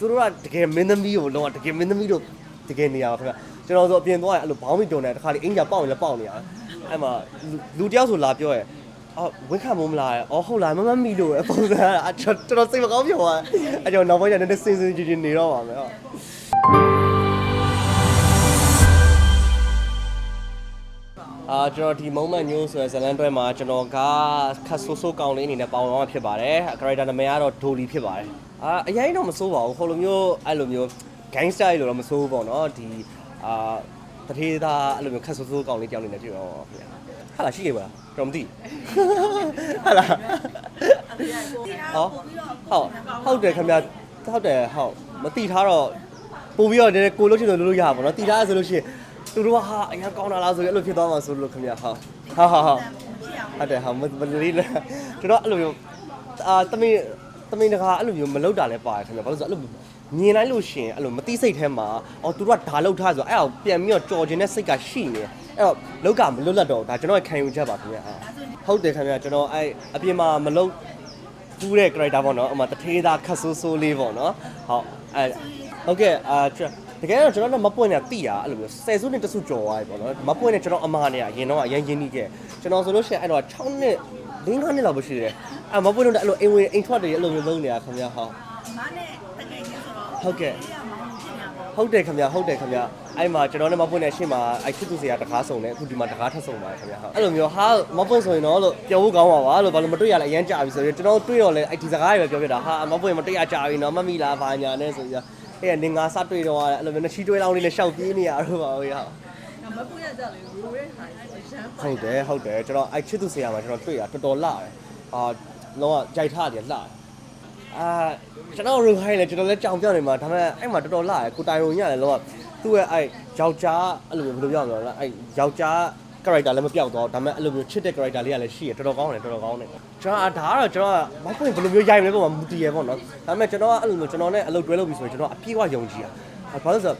သူတို့ကတကယ်မင်းသမီးကိုလောကတကယ်မင်းသမီးတို့တကယ်နေရပါခင်ဗျကျွန်တော်ဆိုအပြင်သွားရင်အဲ့လိုဘောင်းမီတုံနေတခါလေးအင်ဂျာပေါက်ရင်လည်းပေါက်နေရအဲ့မှာလူတယောက်ဆိုလာပြောရဲအော်ဝင်းခံမိုးမလားအော်ဟုတ်လားမမမီလို့ပုံစံအကျွန်တော်စိတ်မကောင်းပြောသွားအဲ့ကြောင့်နောက်ပိုင်းကျနည်းနည်းစင်စင်ကြင်ကြင်နေတော့ပါမယ်ဟုတ်အာကျွန်တော်ဒီ moment news ဆိုတဲ့ဇလန်တွဲမှာကျွန်တော်ကခတ်ဆိုးဆိုးကောင်းလေးအနေနဲ့ပါဝင်သွားမှာဖြစ်ပါတယ်။ character နာမည်ကတော့ဒိုလီဖြစ်ပါတယ်။ အာအရင်တော့မဆိုးပါဘူး။ဟိုလိုမျိုးအဲ့လိုမျိုး gangster လို့တော့မဆိုးဘူးပေါ့နော်။ဒီအာတထေးသားအဲ့လိုမျိုးခတ်ဆိုးဆိုးကောင်းလေးကြောင်းနေနေဖြစ်တော့ဗျာ။ဟာလားရှိခဲ့ပါလား။ကျွန်တော်မသိ။ဟာလား။ဟောဟုတ်ဟုတ်တယ်ခင်ဗျာဟုတ်တယ်ဟုတ်မတိထားတော့ပို့ပြီးတော့နည်းနည်းကိုလို့ချင်လို့လို့ရပါဘောနော်။တိထားရဆိုလို့ရှိရင်သူတို့ကဟာအရင်ကောင်းတာလားဆိုပြီးအဲ့လိုဖြစ်သွားမှာဆိုလို့ခင်ဗျာဟုတ်ဟာဟာဟာဟုတ်တယ်ဟာမမလေးလားကျွန်တော်အဲ့လိုမျိုးအာတမင် တမင်တကာအဲ့လိုမျိုးမလောက်တာလည်းပါတယ်ခင်ဗျာဘာလို့ဆိုအဲ့လိုမြင်လိုက်လို့ရှိရင်အဲ့လိုမသိစိတ်ထဲမှာအော်သူတို့ကဓာလောက်ထားဆိုအဲ့ဒါကိုပြန်ပြီးတော့ကြော်ခြင်းတဲ့စိတ်ကရှိနေအဲ့တော့လောက်ကမလွတ်လပ်တော့ဒါကျွန်တော်ရဲ့ခံယူချက်ပါခင်ဗျာဟုတ်တယ်ခင်ဗျာကျွန်တော်အဲ့အပြင်မှာမလောက်ပူးတဲ့ character ပေါ့နော်အမှတထေးသားခတ်ဆိုးဆိုးလေးပေါ့နော်ဟုတ်အဲဟုတ်ကဲ့အာတကယ်တော့ကျွန်တော်တို့မပွင့်နေတာတိရအဲ့လိုမျိုးဆယ်စုနှစ်တစုကျော်သွားပြီပေါ့နော်မပွင့်နေကျွန်တော်အမားနေရအရင်တော့အရင်ရင်းနှီးခဲ့ကျွန်တော်ဆိုလို့ရှိရင်အဲ့တော့6နှစ် 5နှစ်လောက်ပဲရှိတယ်အဲ့မပွင့်တော့အဲ့လိုအိမ်ဝင်အိမ်ထွက်တွေအဲ့လိုမျိုးလုံးနေတာခင်ဗျာဟုတ်မနဲ့တကယ်ချင်းဆိုတော့ဟုတ်ကဲ့မောင်ဖြစ်နေတာပေါ့ဟုတ်တယ်ခင်ဗျာဟုတ်တယ်ခင်ဗျာအဲ့မှာကျွန်တော်နဲ့မပွင့်တဲ့အရှိမအဲ့ချစ်သူစရာတကားဆုံးတယ်အခုဒီမှာတကားထပ်ဆုံးပါတယ်ခင်ဗျာဟုတ်အဲ့လိုမျိုးဟာမပွင့်ဆိုရင်တော့လို့ပြောဖို့ကောင်းပါပါလို့ဘာလို့မတွေ့ရလဲအရန်ကြာပြီဆိုရင်ကျွန်တော်တွေ့တော့လဲအဲ့ဒီစကားတွေပဲပြောပြတာဟာမပွင့်မတွေ့ရကြာပြီနော်မမိလားဘာညာနဲ့ဆိုပြီးအဲ့နေငါစတွေ့တော့အဲ့လိုမျိုးနှချီတွဲလောင်းလေးနဲ့ရှောက်ပြေးနေရတော့ပါဘူးရငါ မပွင့်ရကြလေရိုးရဲဟာရမ်းပါဟုတ်တယ်ဟုတ်တယ်ကျွန်တော်အဲ့ချစ်သူစရာမှာကျွန်တော်တွေ့ရတော်တော်လှတယ်အာလုံးဝကြိုက်ထားတယ်လှတယ်အာကျွန်တော်ရိုခိုင်းလေကျွန်တော်လည်းကြောင်ပြောင်းနေမှာဒါပေမဲ့အဲ့မှာတော်တော်လှတယ်ကိုတိုင်ရုံညလည်းလုံးဝသူ့ရဲ့အဲ့ယောက်ျားအဲ့လိုမျိုးဘယ်လိုပြောရမလဲအဲ့ယောက်ျား character လည်းမပြောက်တော့ဒါပေမဲ့အဲ့လိုမျိုးချစ်တဲ့ character လေးကလည်းရှိရတော်တော်ကောင်းတယ်တော်တော်ကောင်းတယ်ကျွန်တော်ဒါကတော့ကျွန်တော်ကမပွင့်ဘယ်လိုမျိုးရိုက်မလဲပေါ့မမူတည်ရပေါ့နော်ဒါပေမဲ့ကျွန်တော်ကအဲ့လိုမျိုးကျွန်တော်နဲ့အလုပ်တွဲလုပ်ပြီဆိုရင်ကျွန်တော်အပြည့်အဝယုံကြည်တာဘာလို့လဲဆိုတော့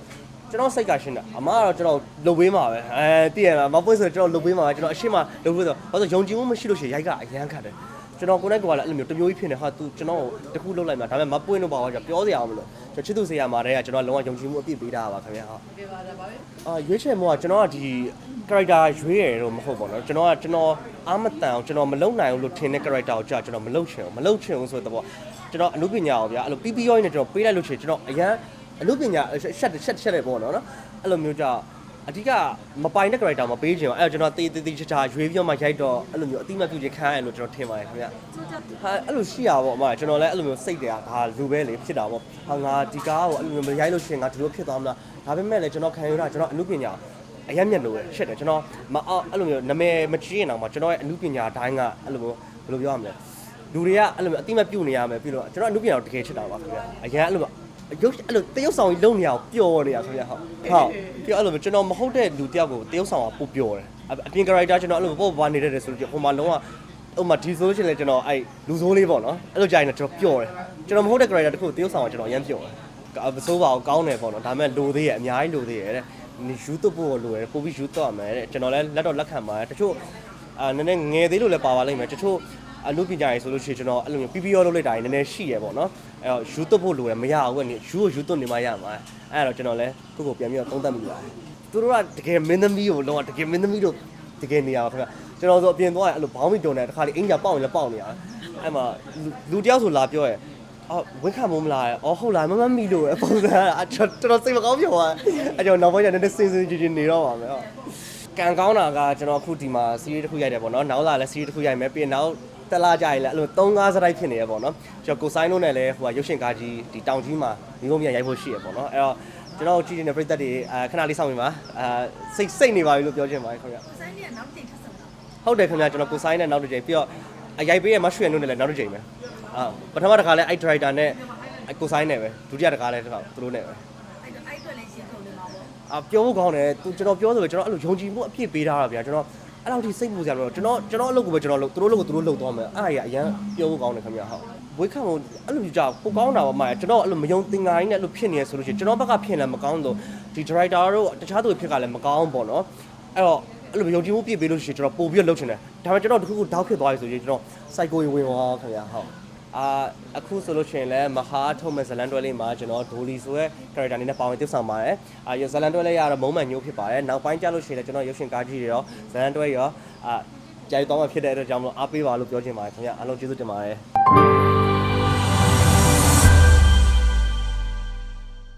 ကျွန်တော်စိတ်ကရှင်းတာအမကတော့ကျွန်တော်လုပ်ပေးမှာပဲအဲတည်ရလားမပွင့်ဆိုရင်ကျွန်တော်လုပ်ပေးမှာပဲကျွန်တော်အရှိမလုပ်ပေးဆိုဘာလို့ယုံကြည်မှုမရှိလို့ရှိရင်ရိုက်ကအရန်ခတ်တယ်ကျွန်တော်ကိုယ်နဲ့ကိုယ်ကလည်းအဲ့လိုမျိုးတမျိုးကြီးဖြစ်နေဟာ तू ကျွန်တော်တခုလုပ်လိုက်မှာဒါပေမဲ့မပွင့်တော့ပါဘူးပြောစရာမလိုကျွန်တော်ချစ်သူစရာမှာတည်းကကျွန်တော်လုံးဝယုံကြည်မှုအပြည့်ပေးတာပါခင်ဗျာဟုတ် ကဲပါလားဗာပဲ အာရွေးချယ်မှုကကျွန်တော်ကဒီ character ရွေးရတယ်တော့မဟုတ်ပါဘူးเนาะကျွန်တော်ကကျွန်တော်အာမတန်အောင်ကျွန်တော်မလုံနိုင်ဘူးလို့ထင်တဲ့ character ကိုကြာကျွန်တော်မလုံချင်ဘူးမလုံချင်ဘူးဆိုတဲ့ဘောကျွန်တော်အမှုပညာကိုဗျာအဲ့လို PPO နဲ့ကျွန်တော်ပေးလိုက်လို့ရှိရင်ကျွန်တော်အရန် အမှုပညာရှက်ရှက်ရှက်တဲ့ပေါ့နော်အဲ့လိုမျိုးကြာအဓိကမပိုင်တဲ့ character မပေးချင်ဘူးအဲ့တော့ကျွန်တော်တေးတေးတေးချာချာရွေးပြီးတော့မှရိုက်တော့အဲ့လိုမျိုးအတိမတ်ပြုချင်ခံရလို့ကျွန်တော်ထင်ပါတယ်ခင်ဗျဟာအဲ့လိုရှိရပါဘောအမကျွန်တော်လည်းအဲ့လိုမျိုးစိတ်တွေကဒါလူပဲလေဖြစ်တာပေါ့ဟာငါဒီကားကိုအဲ့လိုမျိုးမရိုက်လို့ရှိရင်ငါဒီလိုဖြစ်သွားမလားဒါပေမဲ့လည်းကျွန်တော်ခံရတာကျွန်တော်အမှုပညာအရက်မြက်လို့ပဲရှက်တယ်ကျွန်တော်မအောင်အဲ့လိုမျိုးနာမည်မကြီးရင်တော့မှကျွန်တော်ရဲ့အမှုပညာအတိုင်းကအဲ့လိုမျိုးဘယ်လိုပြောရမလဲလူတွေကအဲ့လိုမျိုးအတိမတ်ပြုတ်နေရမယ်ပြီးတော့ကျွန်တော်အမှုပညာကိုတကယ်ချစ်တာပါခင်ဗျာအရင်အဲ့လိုမျိုး ရုပ်အဲ့လိုတရုပ်ဆောင်ကြီးလုံနေအောင်ပျော်နေရခင်ဗျာဟုတ်ဟုတ်ပြီးတော့အဲ့လိုမျိုးကျွန်တော်မဟုတ်တဲ့လူတယောက်ကိုတရုပ်ဆောင်ကပို့ပျော်တယ်အပြင် character ကျွန်တော်အဲ့လိုပေါ့ဘာနေတယ်ဆိုတော့ဟိုမှာလုံးဝဟိုမှာဒီဆိုလို့ရှိရင်လည်းကျွန်တော်အဲ့လူဆိုးလေးပေါ့နော်အဲ့လိုကြာရင်တော့ကျွန်တော်ပျော်တယ်ကျွန်တော်မဟုတ်တဲ့ character တခုကိုတရုပ်ဆောင်ကကျွန်တော်အရင်ပျော်တယ်မစိုးပါဘူးကောင်းတယ်ပေါ့နော်ဒါပေမဲ့လိုသေးရဲ့အများကြီးလိုသေးရဲ့တဲ့နေယူတော့ဖို့လိုရတယ်ပို့ပြီးယူတော့မယ်တဲ့ကျွန်တော်လည်းလက်တော့လက်ခံပါတယ်တချို့အာနည်းနည်းငယ်သေးလို့လည်းပါပါလိမ့်မယ်တချို့ အလုပ်ပညာရေးဆိုလို့ရှိရင်ကျွန်တော်အဲ့လိုမျိုး PPO လုပ်လိုက်တာနည်းနည်းရှိရပေါ့နော်အဲ့တော့ယူတော့ဖို့လိုရမရဘူးကနေယူကိုယူတော့နေမှရမှာအဲ့တော့ကျွန်တော်လည်းကိုကိုပြန်ပြီးတော့သုံးသပ်မိပါတယ်သူတို့ကတကယ်မင်းသမီးကိုလုံးဝတကယ်မင်းသမီးတို့တကယ်နေရပါခင်ဗျကျွန်တော်ဆိုအပြင်သွားရင်အဲ့လိုဘောင်းမီတုံနေတခါလေအင်ဂျာပေါက်ရင်လည်းပေါက်နေရအဲ့မှာလူတယောက်ဆိုလာပြောရဲအော်ဝင်းခံမိုးမလားအော်ဟုတ်လားမမမီလို့ပုံစံအကျွန်တော်စိတ်မကောင်းပြောသွားအဲ့ကြောင့်နောက်ပိုင်းကျနည်းနည်းစင်စင်ကြင်ကြင်နေတော့ပါမယ်ဟုတ်ကံကောင်းတာကကျွန်တော်အခုဒီမှာစီးရီးတစ်ခုရိုက်တယ်ပေါ့နော်နောက်လာလည်းစီးရီးတစ်ခုရိုက်မယ်ပြီးရင်နောက် တက်လာကြရင်လည်းအဲ့လို3 5စရိုက်ဖြစ်နေရပေါ့နော်ကျွန်တော်ကိုဆိုင်လို့နဲ့လည်းဟိုကရုပ်ရှင်ကားကြီးဒီတောင်ကြီးမှာမိဘမြန်ရိုက်ဖို့ရှိရပေါ့နော်အဲ့တော့ကျွန်တော်ကြည့်နေတဲ့ပရိသတ်တွေအဲခဏလေးစောင့်နေပါအာစိတ်စိတ်နေပါပြီလို့ပြောချင်ပါတယ်ခင်ဗျကိုဆိုင်ကနောက်တစ်ချိန်ထပ်ဆုံးတာဟုတ်တယ်ခင်ဗျကျွန်တော်ကိုဆိုင်နဲ့နောက်တစ်ချိန်ပြီးတော့အရိုက်ပေးရဲ့မရွှေနုနဲ့လည်းနောက်တစ်ချိန်ပဲအာပထမတစ်ခါလဲအဲ့ဒရိုက်တာနဲ့ကိုဆိုင်နဲ့ပဲဒုတိယတစ်ခါလဲသူတို့နဲ့ပဲအဲ့တော့အဲ့အတွက်လည်းရှင်းထုတ်နေမှာပေါ့အာပြောဖို့ကောင်းတယ်သူကျွန်တော်ပြောသလိုကျွန်တော်အဲ့လိုယုံကြည်မှုအပြည့်ပေးထားတာဗျာကျွန်တော် အဲ့လောက်ထိစိတ်ပူစရာလို့ကျွန်တော်ကျွန်တော်အလုပ်ကိုပဲကျွန်တော်လုပ်သူတို့လုပ်ကိုသူတို့လုပ်သွားမယ်အဲ့ဒါကြီးအရန်ပြောဖို့ကောင်းတယ်ခင်ဗျာဟုတ်ဝိခံဖို့အဲ့လိုကြာပိုကောင်းတာပါမကျွန်တော်အဲ့လိုမယုံသင်္ကာရင်းနဲ့အဲ့လိုဖြစ်နေရဆိုလို့ရှိရင်ကျွန်တော်ဘက်ကဖြစ်နေမကောင်းတော့ဒီ director တို့တခြားသူတွေဖြစ်ကလည်းမကောင်းပေါ့နော်အဲ့တော့အဲ့လိုယုံကြည်မှုပြည့်ပေးလို့ရှိရင်ကျွန်တော်ပို့ပြီးတော့လုပ်ချင်တယ်ဒါပေမဲ့ကျွန်တော်တခုခုတောက်ဖြစ်သွားပြီဆိုရင်ကျွန်တော် psycho ဝင်သွားခင်ဗျာဟုတ် အာအခုဆိုလို့ရှိရင်လည်းမဟာထုံးမဲ့ဇလန်တွဲလေးမှာကျွန်တော်ဒိုလီဆိုရဲ့ character အနေနဲ့ပါဝင်သစ်ဆောင်ပါတယ်အာရဇလန်တွဲလေးရတော့မုံမှန်ညိုးဖြစ်ပါတယ်နောက်ပိုင်းကျလို့ရှိရင်လည်းကျွန်တော်ရုပ်ရှင်ကားကြီးတွေရောဇလန်တွဲရောအာကြိုက်တော့မှဖြစ်တဲ့အတွက်ကြောင့်မလို့အားပေးပါလို့ပြောချင်ပါတယ်ခင်ဗျအားလုံးကျေးဇူးတင်ပါတယ်